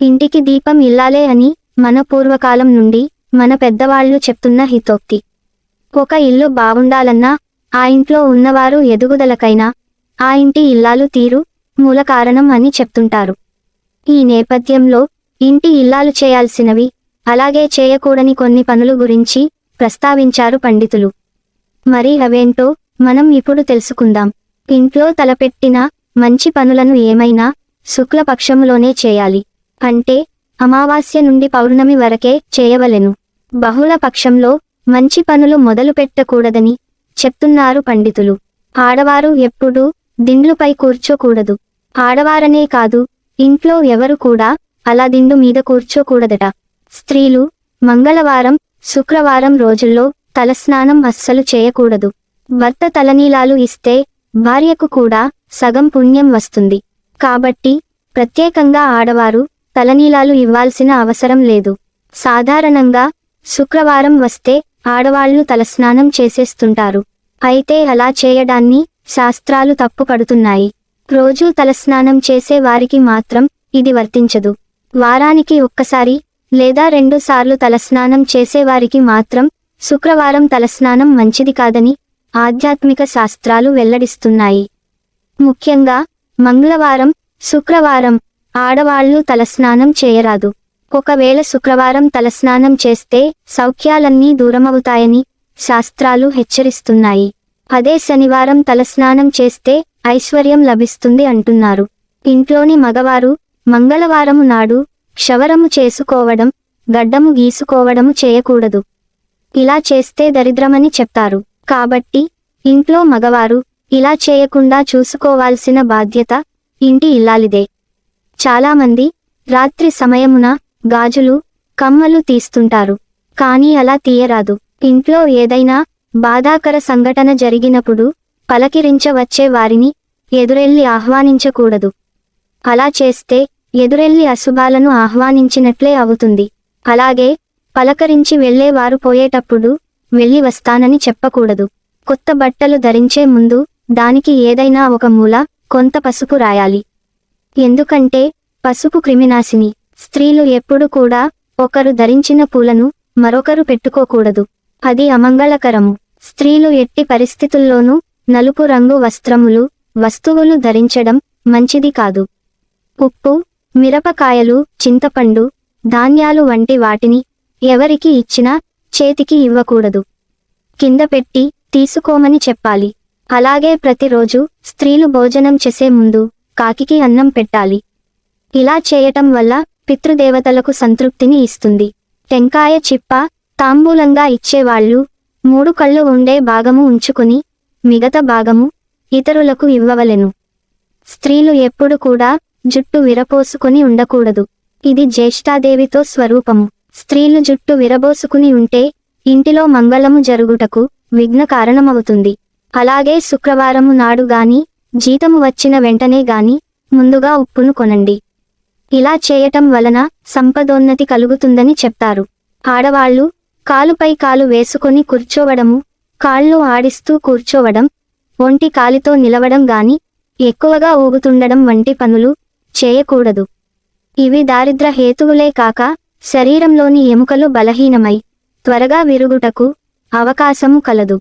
ఇంటికి దీపం ఇల్లాలే అని మన పూర్వకాలం నుండి మన పెద్దవాళ్ళు చెప్తున్న హితోక్తి. ఒక ఇల్లు బావుండాలన్నా ఆ ఇంట్లో ఉన్నవారు ఎదుగుదలకైనా ఆ ఇంటి ఇల్లాలు తీరు మూల కారణం అని చెప్తుంటారు. ఈ నేపథ్యంలో ఇంటి ఇల్లాలు చేయాల్సినవి అలాగే చేయకూడని కొన్ని పనులు గురించి ప్రస్తావించారు పండితులు. మరి అవేంటో మనం ఇప్పుడు తెలుసుకుందాం. ఇంట్లో తలపెట్టిన మంచి పనులను ఏమైనా శుక్లపక్షములోనే చేయాలి. అంటే అమావాస్య నుండి పౌర్ణమి వరకే చేయవలెను. బహుళ పక్షంలో మంచి పనులు మొదలు పెట్టకూడదని చెప్తున్నారు పండితులు. ఆడవారు ఎప్పుడూ దిండ్లుపై కూర్చోకూడదు. ఆడవారనే కాదు ఇంట్లో ఎవరు కూడా అలా దిండు మీద కూర్చోకూడదట. స్త్రీలు మంగళవారం శుక్రవారం రోజుల్లో తలస్నానం అస్సలు చేయకూడదు. భర్త తలనీలాలు ఇస్తే భార్యకు కూడా సగం పుణ్యం వస్తుంది. కాబట్టి ప్రత్యేకంగా ఆడవారు తలనీలాలు ఇవ్వాల్సిన అవసరం లేదు. సాధారణంగా శుక్రవారం వస్తే ఆడవాళ్ళు తలస్నానం చేసేస్తుంటారు. అయితే అలా చేయడాన్ని శాస్త్రాలు తప్పుపడుతున్నాయి. రోజూ తలస్నానం చేసే వారికి మాత్రం ఇది వర్తించదు. వారానికి ఒక్కసారి లేదా రెండు సార్లు తలస్నానం చేసేవారికి మాత్రం శుక్రవారం తలస్నానం మంచిది కాదని ఆధ్యాత్మిక శాస్త్రాలు వెల్లడిస్తున్నాయి. ముఖ్యంగా మంగళవారం శుక్రవారం ఆడవాళ్ళు తలస్నానం చేయరాదు. ఒకవేళ శుక్రవారం తలస్నానం చేస్తే సౌఖ్యాలన్నీ దూరమవుతాయని శాస్త్రాలు హెచ్చరిస్తున్నాయి. అదే శనివారం తలస్నానం చేస్తే ఐశ్వర్యం లభిస్తుంది అంటున్నారు. ఇంట్లోని మగవారు మంగళవారము నాడు క్షవరము చేసుకోవడం గడ్డము గీసుకోవడము చేయకూడదు. ఇలా చేస్తే దరిద్రమని చెప్తారు. కాబట్టి ఇంట్లో మగవారు ఇలా చేయకుండా చూసుకోవాల్సిన బాధ్యత ఇంటి ఇల్లాలిదే. చాలామంది రాత్రి సమయమున గాజులు కమ్మలు తీస్తుంటారు. కానీ అలా తీయరాదు. ఇంట్లో ఏదైనా బాధాకర సంఘటన జరిగినప్పుడు పలకిరించవచ్చే వారిని ఎదురెల్లి ఆహ్వానించకూడదు. అలా చేస్తే ఎదురెల్లి అశుభాలను ఆహ్వానించినట్లే అవుతుంది. అలాగే పలకరించి వెళ్ళేవారు పోయేటప్పుడు వెళ్ళి వస్తానని చెప్పకూడదు. కొత్త బట్టలు ధరించే ముందు దానికి ఏదైనా ఒక మూల కొంత పసుపు రాయాలి. ఎందుకంటే పసుపు క్రిమినాశిని. స్త్రీలు ఎప్పుడు కూడా ఒకరు ధరించిన పూలను మరొకరు పెట్టుకోకూడదు. అది అమంగళకరము. స్త్రీలు ఎట్టి పరిస్థితుల్లోనూ నలుపు రంగు వస్త్రములు వస్తువులు ధరించడం మంచిది కాదు. ఉప్పు మిరపకాయలు చింతపండు ధాన్యాలు వంటి వాటిని ఎవరికి ఇచ్చినా చేతికి ఇవ్వకూడదు. కింద పెట్టి తీసుకోమని చెప్పాలి. అలాగే ప్రతిరోజు స్త్రీలు భోజనం చేసే ముందు కాకికి అన్నం పెట్టాలి. ఇలా చేయటం వల్ల పితృదేవతలకు సంతృప్తిని ఇస్తుంది. టెంకాయ చిప్ప తాంబూలంగా ఇచ్చేవాళ్ళు మూడు కళ్ళు ఉండే భాగము ఉంచుకుని మిగతా భాగము ఇతరులకు ఇవ్వవలెను. స్త్రీలు ఎప్పుడు కూడా జుట్టు విరపోసుకుని ఉండకూడదు. ఇది జ్యేష్ఠాదేవితో స్వరూపము. స్త్రీలు జుట్టు విరబోసుకుని ఉంటే ఇంటిలో మంగళము జరుగుటకు విఘ్న కారణమవుతుంది. అలాగే శుక్రవారము నాడు గాని జీతము వచ్చిన వెంటనే గాని ముందుగా ఉప్పును కొనండి. ఇలా చేయటం వలన సంపదోన్నతి కలుగుతుందని చెప్తారు. ఆడవాళ్ళు కాలుపై కాలు వేసుకొని కూర్చోవడము కాళ్ళు ఆడిస్తూ కూర్చోవడం ఒంటి కాలితో నిలవడం గాని ఎక్కువగా ఊగుతుండడం వంటి పనులు చేయకూడదు. ఇవి దారిద్ర హేతువులే కాక శరీరంలోని ఎముకలు బలహీనమై త్వరగా విరుగుటకు అవకాశము కలదు.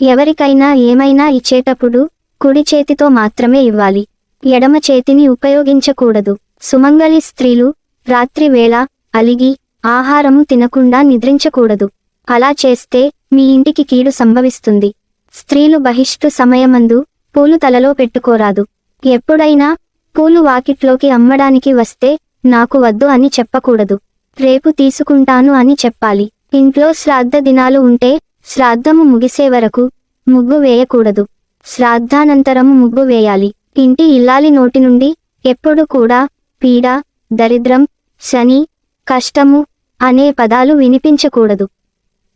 ఎవరికైనా ఏమైనా ఇచ్చేటప్పుడు కుడి చేతితో మాత్రమే ఇవ్వాలి. ఎడమ చేతిని ఉపయోగించకూడదు. సుమంగళి స్త్రీలు రాత్రి వేళ అలిగి ఆహారము తినకుండా నిద్రించకూడదు. అలా చేస్తే మీ ఇంటికి కీడు సంభవిస్తుంది. స్త్రీలు బహిష్టు సమయమందు పూలు తలలో పెట్టుకోరాదు. ఎప్పుడైనా పూలు వాకిట్లోకి అమ్మడానికి వస్తే నాకు వద్దు అని చెప్పకూడదు. రేపు తీసుకుంటాను అని చెప్పాలి. ఇంట్లో శ్రాద్ధ దినాలు ఉంటే శ్రాద్ధము ముగిసే వరకు ముగ్గు వేయకూడదు. శ్రాద్ధానంతరము ముగ్గు వేయాలి. ఇంటి ఇల్లాలి నోటి నుండి ఎప్పుడు కూడా పీడ దరిద్రం శని కష్టము అనే పదాలు వినిపించకూడదు.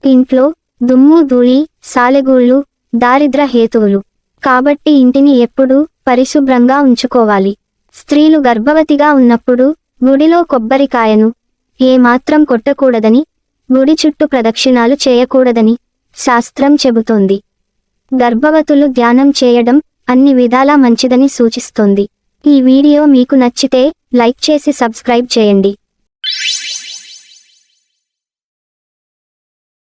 ఇంట్లో దుమ్ము ధూళి సాలెగూళ్ళు దారిద్ర హేతువులు. కాబట్టి ఇంటిని ఎప్పుడూ పరిశుభ్రంగా ఉంచుకోవాలి. స్త్రీలు గర్భవతిగా ఉన్నప్పుడు గుడిలో కొబ్బరికాయను ఏమాత్రం కొట్టకూడదని గుడి చుట్టూ ప్రదక్షిణాలు చేయకూడదని శాస్త్రం చెబుతోంది. గర్భవతులు ధ్యానం చేయడం అన్ని విధాలా మంచిదని సూచిస్తోంది. ఈ వీడియో మీకు నచ్చితే లైక్ చేసి సబ్స్క్రైబ్ చేయండి.